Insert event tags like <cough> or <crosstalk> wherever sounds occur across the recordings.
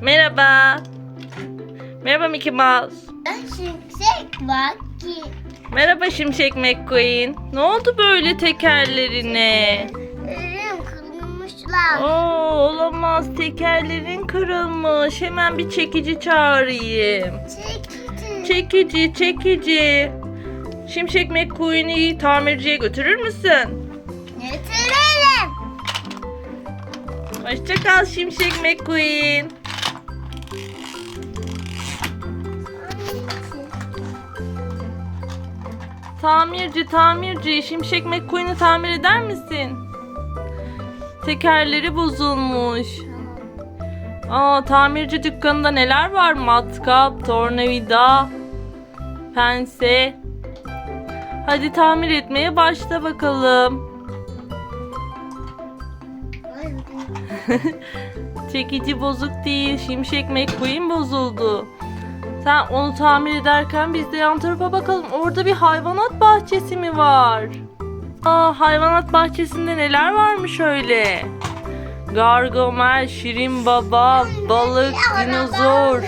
Merhaba. Merhaba Mickey Mouse. Şimşek ki. Merhaba Şimşek McQueen. Ne oldu böyle tekerlerine? Ölüm kırılmışlar. Oo, olamaz tekerlerin kırılmış. Hemen bir çekici çağırayım. Çekici. Çekici, çekici. Şimşek McQueen'i tamirciye götürür müsün? Getirelim. Hoşça kal Şimşek McQueen. Tamirci, tamirci. Şimşek McQueen'i tamir eder misin? Tekerleri bozulmuş. Aa, tamirci dükkanında neler var? Matkap, tornavida, pense. Hadi tamir etmeye başla bakalım. <laughs> Çekici bozuk değil. Şimşek McQueen bozuldu. Sen onu tamir ederken biz de yan tarafa bakalım. Orada bir hayvanat bahçesi mi var? Aa, hayvanat bahçesinde neler varmış öyle? Gargamel, Şirin Baba, balık, dinozor.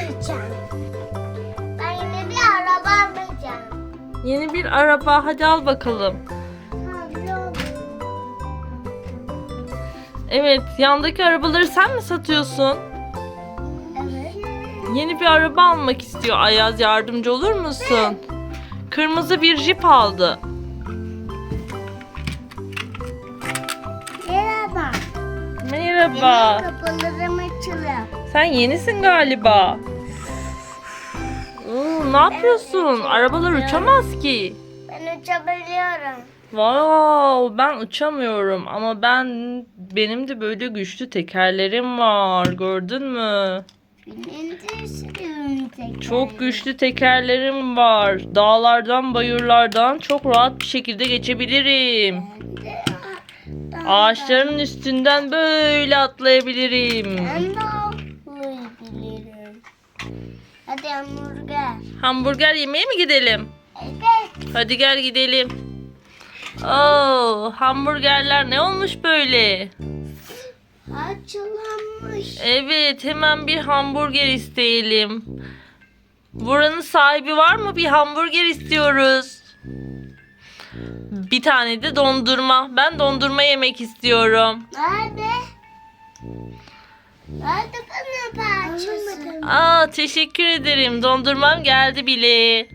Ben yine bir araba alacağım. Yeni bir araba. Hadi al bakalım. Evet, yandaki arabaları sen mi satıyorsun? Yeni bir araba almak istiyor Ayaz. Yardımcı olur musun? Kırmızı bir jip aldı. Merhaba. Merhaba. Benim kapılarım açılır. Sen yenisin galiba. Oo, ne yapıyorsun? Arabalar uçamaz ki. Ben uçabiliyorum. Wow, ben uçamıyorum ama ben benim de böyle güçlü tekerlerim var. Gördün mü? Çok güçlü tekerlerim var. Dağlardan, bayırlardan çok rahat bir şekilde geçebilirim. Ağaçların üstünden böyle atlayabilirim. Ben de avlayabilirim. Hadi hamburger. Hamburger yemeye mi gidelim? Evet. Hadi gel gidelim. Oo, hamburgerler ne olmuş böyle? Evet, hemen bir hamburger isteyelim. Buranın sahibi var mı? Bir hamburger istiyoruz. Bir tane de dondurma. Ben dondurma yemek istiyorum. Nerede? Nerede bana parçası? Aa, teşekkür ederim. Dondurmam geldi bile.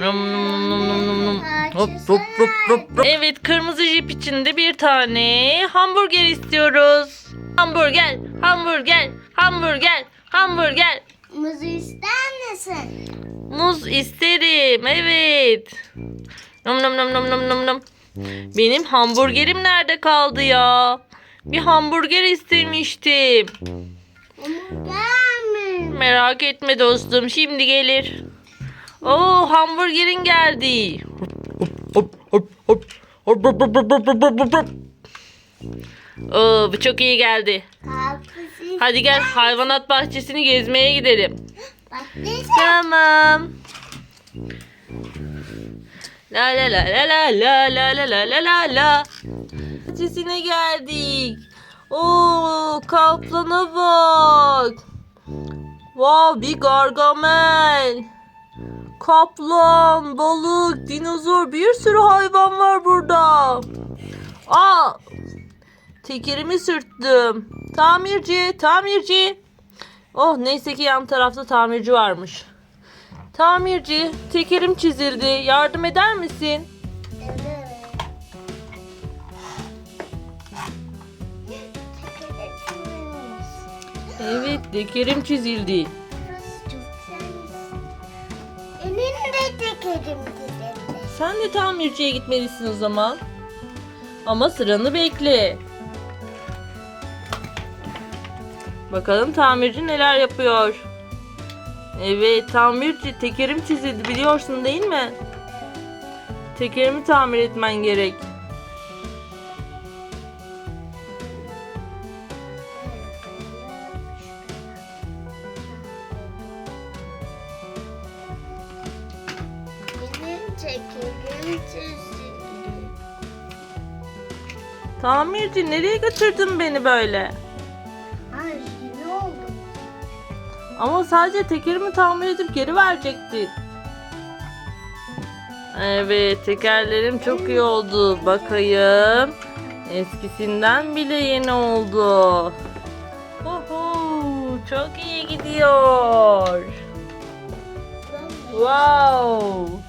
Nom nom nom nom nom nom nom. Hop hop hop hop hop. Evet, kırmızı jip içinde bir tane hamburger istiyoruz. Hamburger, hamburger, hamburger, hamburger. Muz ister misin? Muz isterim. Evet. Nom nom nom nom nom nom nom. Benim hamburgerim nerede kaldı ya? Bir hamburger istemiştim. Hamburger mi? Merak etme dostum. Şimdi gelir. Oo hamburgerin geldi. Oo bu çok iyi geldi. Karpuz Hadi gel hayvanat bahçesini gezmeye gidelim. Bak. Tamam. La la la la la la la la la la la la. Bahçesine geldik. Oo kaplana bak. Wow bir gargamel. Kaplan, balık, dinozor bir sürü hayvan var burada. Aa! Tekerimi sürttüm. Tamirci, tamirci. Oh neyse ki yan tarafta tamirci varmış. Tamirci, tekerim çizildi. Yardım eder misin? Evet, tekerim çizildi. Benim de tekerim gidelim. Sen de tamirciye gitmelisin o zaman. Ama sıranı bekle. Bakalım tamirci neler yapıyor. Evet tamirci tekerim çizildi biliyorsun değil mi? Tekerimi tamir etmen gerek. Tamirci nereye götürdün beni böyle? Ama sadece tekerimi tamir edip geri verecektin. Evet tekerlerim çok iyi oldu. Bakayım. Eskisinden bile yeni oldu. Oho, çok iyi gidiyor. Wow.